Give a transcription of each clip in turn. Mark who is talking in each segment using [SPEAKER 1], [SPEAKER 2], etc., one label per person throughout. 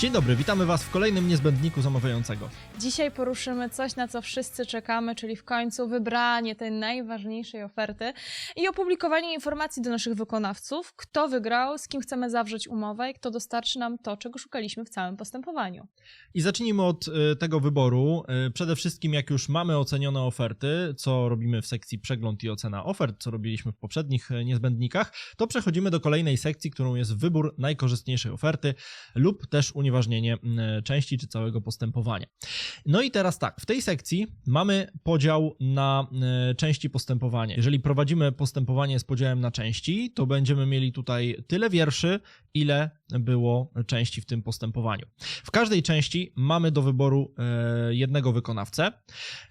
[SPEAKER 1] Dzień dobry, witamy Was w kolejnym niezbędniku zamawiającego.
[SPEAKER 2] Dzisiaj poruszymy coś, na co wszyscy czekamy, czyli w końcu wybranie tej najważniejszej oferty i opublikowanie informacji do naszych wykonawców, kto wygrał, z kim chcemy zawrzeć umowę i kto dostarczy nam to, czego szukaliśmy w całym postępowaniu.
[SPEAKER 1] I zacznijmy od y, tego wyboru. Y, Przede wszystkim, jak już mamy ocenione oferty, co robimy w sekcji przegląd i ocena ofert, co robiliśmy w poprzednich y, niezbędnikach, to przechodzimy do kolejnej sekcji, którą jest wybór najkorzystniejszej oferty lub też unieważnienie y, części czy całego postępowania. No i teraz tak, w tej sekcji mamy podział na y, części postępowania. Jeżeli prowadzimy postępowanie z podziałem na części, to będziemy mieli tutaj tyle wierszy, ile było części w tym postępowaniu. W każdej części mamy do wyboru e, jednego wykonawcę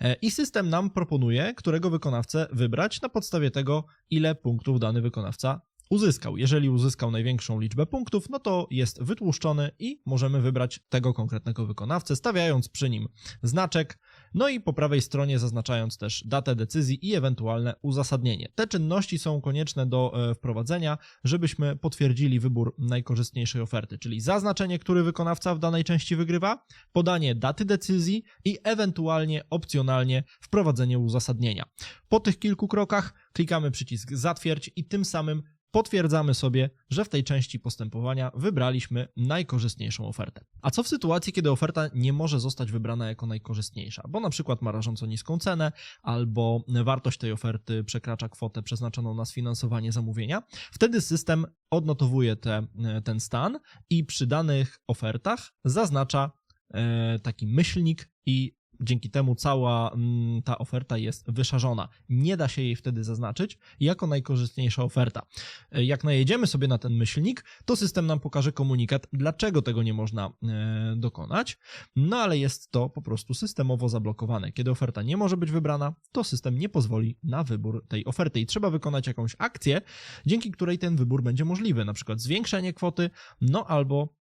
[SPEAKER 1] e, i system nam proponuje, którego wykonawcę wybrać na podstawie tego, ile punktów dany wykonawca uzyskał. Jeżeli uzyskał największą liczbę punktów, no to jest wytłuszczony i możemy wybrać tego konkretnego wykonawcę, stawiając przy nim znaczek, no i po prawej stronie zaznaczając też datę decyzji i ewentualne uzasadnienie. Te czynności są konieczne do e, wprowadzenia, żebyśmy potwierdzili wybór najkorzystniejszej oferty, czyli zaznaczenie, który wykonawca w danej części wygrywa, podanie daty decyzji i ewentualnie opcjonalnie wprowadzenie uzasadnienia. Po tych kilku krokach klikamy przycisk zatwierdź i tym samym potwierdzamy sobie, że w tej części postępowania wybraliśmy najkorzystniejszą ofertę. A co w sytuacji, kiedy oferta nie może zostać wybrana jako najkorzystniejsza, bo na przykład ma rażąco niską cenę, albo wartość tej oferty przekracza kwotę przeznaczoną na sfinansowanie zamówienia? Wtedy system odnotowuje te, ten stan i przy danych ofertach zaznacza e, taki myślnik i dzięki temu cała mm, ta oferta jest wyszarzona. Nie da się jej wtedy zaznaczyć jako najkorzystniejsza oferta. E, Jak najedziemy sobie na ten myślnik, to system nam pokaże komunikat, dlaczego tego nie można e, dokonać. No ale jest to po prostu systemowo zablokowane. Kiedy oferta nie może być wybrana, to system nie pozwoli na wybór tej oferty i trzeba wykonać jakąś akcję, dzięki której ten wybór będzie możliwy, na przykład zwiększenie kwoty, no albo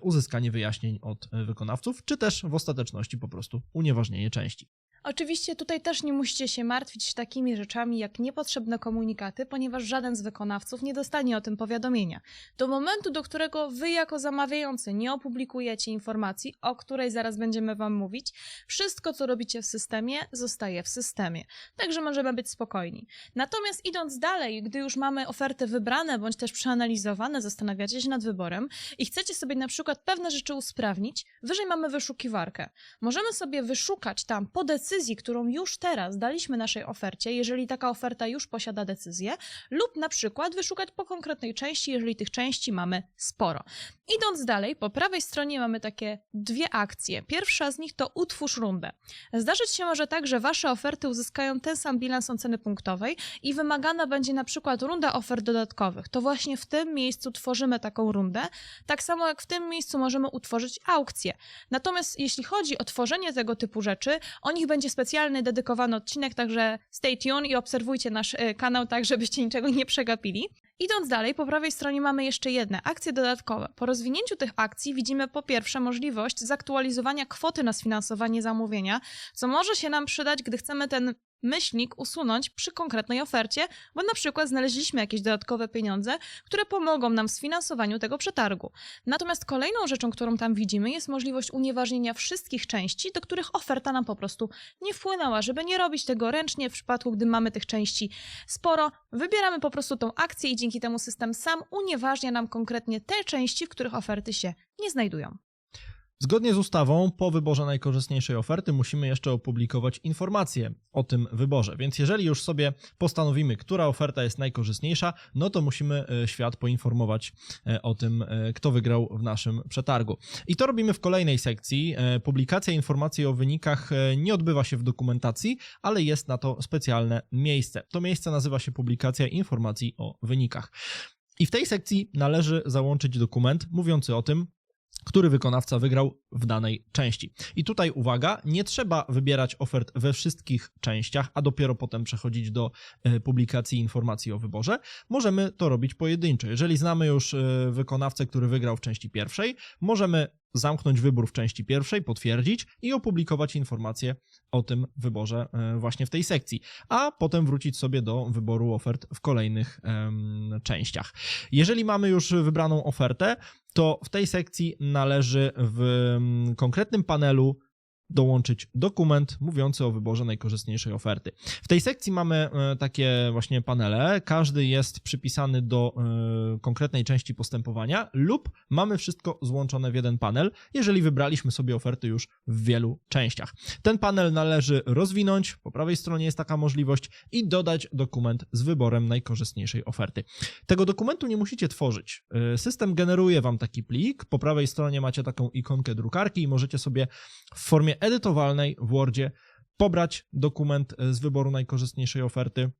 [SPEAKER 1] uzyskanie wyjaśnień od e, wykonawców, czy też w ostateczności po prostu unieważnienie części.
[SPEAKER 2] Oczywiście tutaj też nie musicie się martwić takimi rzeczami jak niepotrzebne komunikaty, ponieważ żaden z wykonawców nie dostanie o tym powiadomienia. Do momentu, do którego wy jako zamawiający nie opublikujecie informacji, o której zaraz będziemy wam mówić, wszystko co robicie w systemie zostaje w systemie. Także możemy być spokojni. Natomiast idąc dalej, gdy już mamy oferty wybrane bądź też przeanalizowane, zastanawiacie się nad wyborem i chcecie sobie na przykład pewne rzeczy usprawnić, wyżej mamy wyszukiwarkę. Możemy sobie wyszukać tam po decyzji, którą już teraz daliśmy naszej ofercie, jeżeli taka oferta już posiada decyzję, lub na przykład wyszukać po konkretnej części, jeżeli tych części mamy sporo. Idąc dalej, po prawej stronie mamy takie dwie akcje. Pierwsza z nich to utwórz rundę. Zdarzyć się może tak, że wasze oferty uzyskają ten sam bilans oceny punktowej i wymagana będzie na przykład runda ofert dodatkowych. To właśnie w tym miejscu tworzymy taką rundę. Tak samo jak w tym miejscu możemy utworzyć aukcję. Natomiast jeśli chodzi o tworzenie tego typu rzeczy, o nich będzie specjalny, dedykowany odcinek, także stay tuned i obserwujcie nasz y, kanał tak, żebyście niczego nie przegapili. Idąc dalej, po prawej stronie mamy jeszcze jedne akcje dodatkowe. Po rozwinięciu tych akcji widzimy po pierwsze możliwość zaktualizowania kwoty na sfinansowanie zamówienia, co może się nam przydać, gdy chcemy ten myślnik usunąć przy konkretnej ofercie, bo na przykład znaleźliśmy jakieś dodatkowe pieniądze, które pomogą nam w sfinansowaniu tego przetargu. Natomiast kolejną rzeczą, którą tam widzimy, jest możliwość unieważnienia wszystkich części, do których oferta nam po prostu nie wpłynęła. Żeby nie robić tego ręcznie w przypadku, gdy mamy tych części sporo, wybieramy po prostu tą akcję i dzięki temu system sam unieważnia nam konkretnie te części, w których oferty się nie znajdują.
[SPEAKER 1] Zgodnie z ustawą, po wyborze najkorzystniejszej oferty musimy jeszcze opublikować informacje o tym wyborze. Więc jeżeli już sobie postanowimy, która oferta jest najkorzystniejsza, no to musimy e, świat poinformować e, o tym, e, kto wygrał w naszym przetargu. I to robimy w kolejnej sekcji. Publikacja informacji o wynikach nie odbywa się w dokumentacji, ale jest na to specjalne miejsce. To miejsce nazywa się publikacja informacji o wynikach. I w tej sekcji należy załączyć dokument mówiący o tym, który wykonawca wygrał w danej części. I tutaj uwaga, nie trzeba wybierać ofert we wszystkich częściach, a dopiero potem przechodzić do e, publikacji informacji o wyborze. Możemy to robić pojedynczo. Jeżeli znamy już e, wykonawcę, który wygrał w części pierwszej, możemy zamknąć wybór w części pierwszej, potwierdzić i opublikować informacje o tym wyborze e, właśnie w tej sekcji, a potem wrócić sobie do wyboru ofert w kolejnych em, częściach. Jeżeli mamy już wybraną ofertę, to w tej sekcji należy w mm, konkretnym panelu dołączyć dokument mówiący o wyborze najkorzystniejszej oferty. W tej sekcji mamy e, takie właśnie panele, każdy jest przypisany do e, konkretnej części postępowania lub mamy wszystko złączone w jeden panel, jeżeli wybraliśmy sobie oferty już w wielu częściach. Ten panel należy rozwinąć, po prawej stronie jest taka możliwość i dodać dokument z wyborem najkorzystniejszej oferty. Tego dokumentu nie musicie tworzyć. E, System generuje wam taki plik, po prawej stronie macie taką ikonkę drukarki i możecie sobie w formie edytowalnej w Wordzie pobrać dokument e, z wyboru najkorzystniejszej oferty,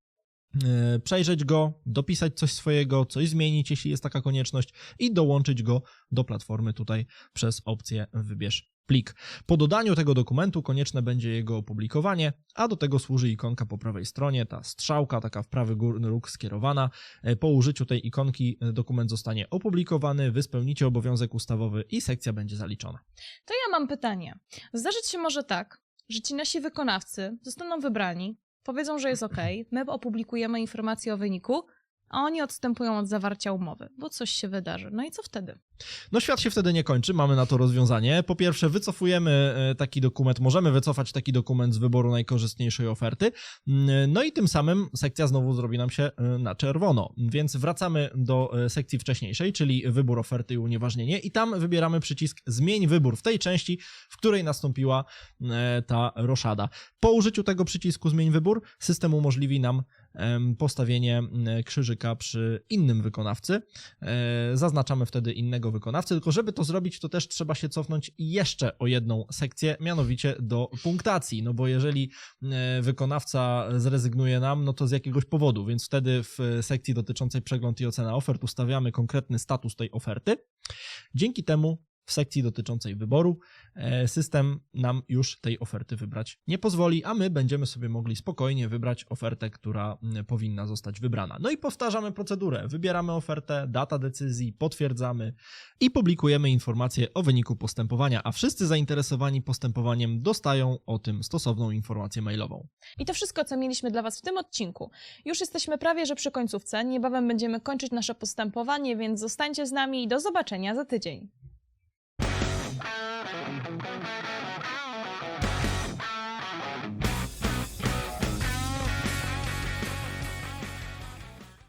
[SPEAKER 1] e, przejrzeć go, dopisać coś swojego, coś zmienić, jeśli jest taka konieczność i dołączyć go do platformy. Tutaj przez opcję wybierz plik. Po dodaniu tego dokumentu konieczne będzie jego opublikowanie, a do tego służy ikonka po prawej stronie, ta strzałka taka w prawy górny róg skierowana. E, Po użyciu tej ikonki e, dokument zostanie opublikowany, wy spełnicie obowiązek ustawowy i sekcja będzie zaliczona.
[SPEAKER 2] To ja mam pytanie. Zdarzyć się może tak, że ci nasi wykonawcy zostaną wybrani, powiedzą, że jest ok, my opublikujemy informacje o wyniku, a oni odstępują od zawarcia umowy, bo coś się wydarzy. No i co wtedy?
[SPEAKER 1] No świat się wtedy nie kończy, mamy na to rozwiązanie. Po pierwsze wycofujemy e, taki dokument, możemy wycofać taki dokument z wyboru najkorzystniejszej oferty, Mm, no i tym samym sekcja znowu zrobi nam się e, na czerwono, więc wracamy do e, sekcji wcześniejszej, czyli wybór oferty i unieważnienie i tam wybieramy przycisk zmień wybór w tej części, w której nastąpiła ta roszada. Po użyciu tego przycisku zmień wybór system umożliwi nam postawienie m, krzyżyka przy innym wykonawcy. E, Zaznaczamy wtedy innego wykonawcy, tylko żeby to zrobić, to też trzeba się cofnąć jeszcze o jedną sekcję, mianowicie do punktacji, no bo jeżeli e, wykonawca zrezygnuje nam, no to z jakiegoś powodu, więc wtedy w sekcji dotyczącej przegląd i ocena ofert ustawiamy konkretny status tej oferty. Dzięki temu w sekcji dotyczącej wyboru e, system nam już tej oferty wybrać nie pozwoli, a my będziemy sobie mogli spokojnie wybrać ofertę, która powinna zostać wybrana. No i powtarzamy procedurę. Wybieramy ofertę, data decyzji, potwierdzamy i publikujemy informacje o wyniku postępowania, a wszyscy zainteresowani postępowaniem dostają o tym stosowną informację mailową.
[SPEAKER 2] I to wszystko, co mieliśmy dla Was w tym odcinku. Już jesteśmy prawie że przy końcówce, niebawem będziemy kończyć nasze postępowanie, więc zostańcie z nami i do zobaczenia za tydzień.